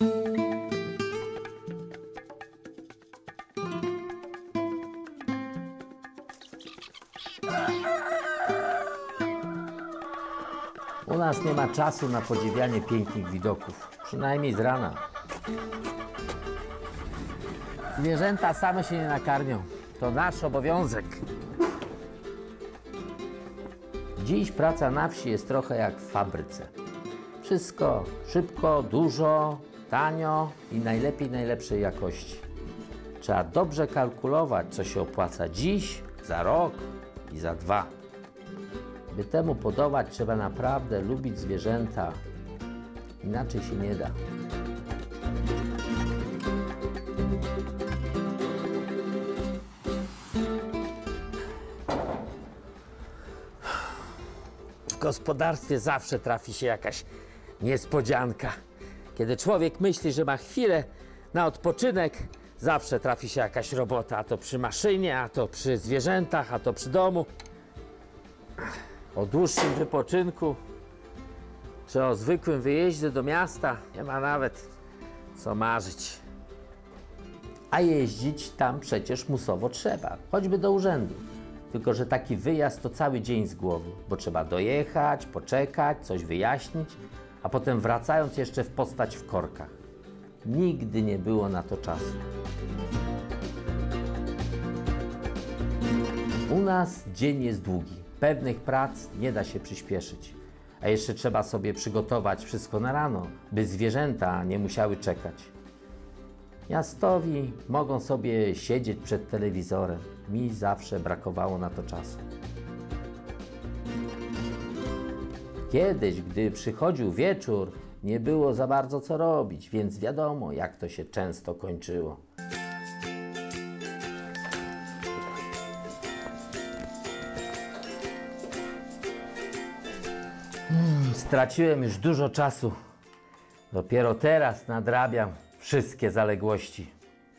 U nas nie ma czasu na podziwianie pięknych widoków, przynajmniej z rana. Zwierzęta same się nie nakarmią. To nasz obowiązek. Dziś praca na wsi jest trochę jak w fabryce. Wszystko szybko, dużo, tanio i najlepiej najlepszej jakości. Trzeba dobrze kalkulować, co się opłaca dziś, za rok i za dwa. By temu podołać, trzeba naprawdę lubić zwierzęta. Inaczej się nie da. W gospodarstwie zawsze trafi się jakaś niespodzianka. Kiedy człowiek myśli, że ma chwilę na odpoczynek, zawsze trafi się jakaś robota. A to przy maszynie, a to przy zwierzętach, a to przy domu. O dłuższym wypoczynku, czy o zwykłym wyjeździe do miasta nie ma nawet co marzyć. A jeździć tam przecież musowo trzeba, choćby do urzędu. Tylko, że taki wyjazd to cały dzień z głowy, bo trzeba dojechać, poczekać, coś wyjaśnić, a potem wracając jeszcze wpostać w korkach. Nigdy nie było na to czasu. U nas dzień jest długi. Pewnych prac nie da się przyspieszyć. A jeszcze trzeba sobie przygotować wszystko na rano, by zwierzęta nie musiały czekać. Miastowi mogą sobie siedzieć przed telewizorem. Mi zawsze brakowało na to czasu. Kiedyś, gdy przychodził wieczór, nie było za bardzo co robić, więc wiadomo, jak to się często kończyło. Straciłem już dużo czasu. Dopiero teraz nadrabiam wszystkie zaległości.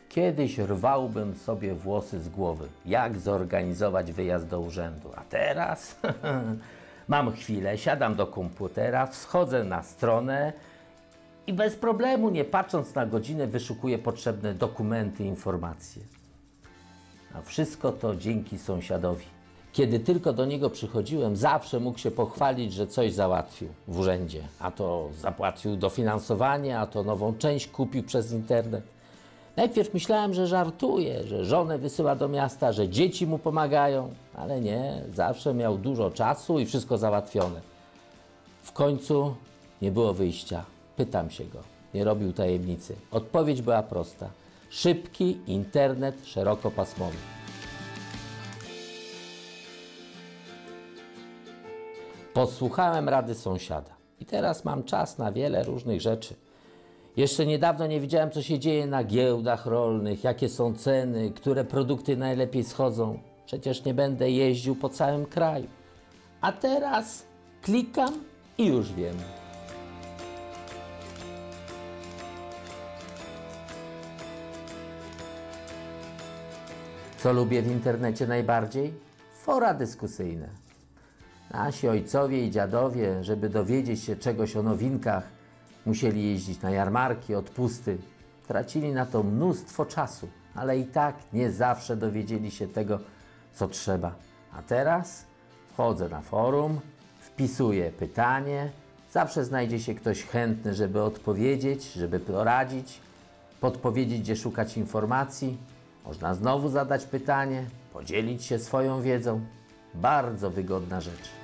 Kiedyś rwałbym sobie włosy z głowy, jak zorganizować wyjazd do urzędu. A teraz mam chwilę, siadam do komputera, wschodzę na stronę i bez problemu, nie patrząc na godzinę, wyszukuję potrzebne dokumenty, informacje. A wszystko to dzięki sąsiadowi. Kiedy tylko do niego przychodziłem, zawsze mógł się pochwalić, że coś załatwił w urzędzie. A to zapłacił dofinansowanie, a to nową część kupił przez internet. Najpierw myślałem, że żartuje, że żonę wysyła do miasta, że dzieci mu pomagają, ale nie, zawsze miał dużo czasu i wszystko załatwione. W końcu nie było wyjścia. Pytam się go, nie robił tajemnicy. Odpowiedź była prosta. Szybki internet szerokopasmowy. Posłuchałem rady sąsiada i teraz mam czas na wiele różnych rzeczy. Jeszcze niedawno nie wiedziałem, co się dzieje na giełdach rolnych, jakie są ceny, które produkty najlepiej schodzą. Przecież nie będę jeździł po całym kraju. A teraz klikam i już wiem. Co lubię w internecie najbardziej? Fora dyskusyjne. Nasi ojcowie i dziadowie, żeby dowiedzieć się czegoś o nowinkach, musieli jeździć na jarmarki, odpusty. Tracili na to mnóstwo czasu, ale i tak nie zawsze dowiedzieli się tego, co trzeba. A teraz wchodzę na forum, wpisuję pytanie, zawsze znajdzie się ktoś chętny, żeby odpowiedzieć, żeby poradzić, podpowiedzieć, gdzie szukać informacji. Można znowu zadać pytanie, podzielić się swoją wiedzą. Bardzo wygodna rzecz.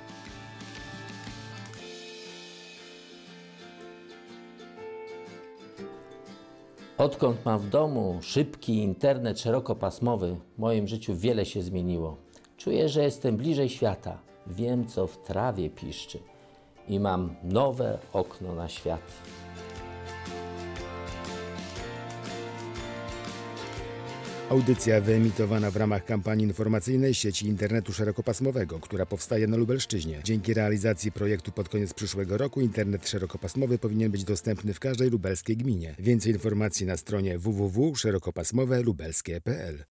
Odkąd mam w domu szybki internet szerokopasmowy, w moim życiu wiele się zmieniło. Czuję, że jestem bliżej świata. Wiem, co w trawie piszczy i mam nowe okno na świat. Audycja wyemitowana w ramach kampanii informacyjnej sieci internetu szerokopasmowego, która powstaje na Lubelszczyźnie. Dzięki realizacji projektu pod koniec przyszłego roku internet szerokopasmowy powinien być dostępny w każdej lubelskiej gminie. Więcej informacji na stronie www.szerokopasmowe lubelskie.pl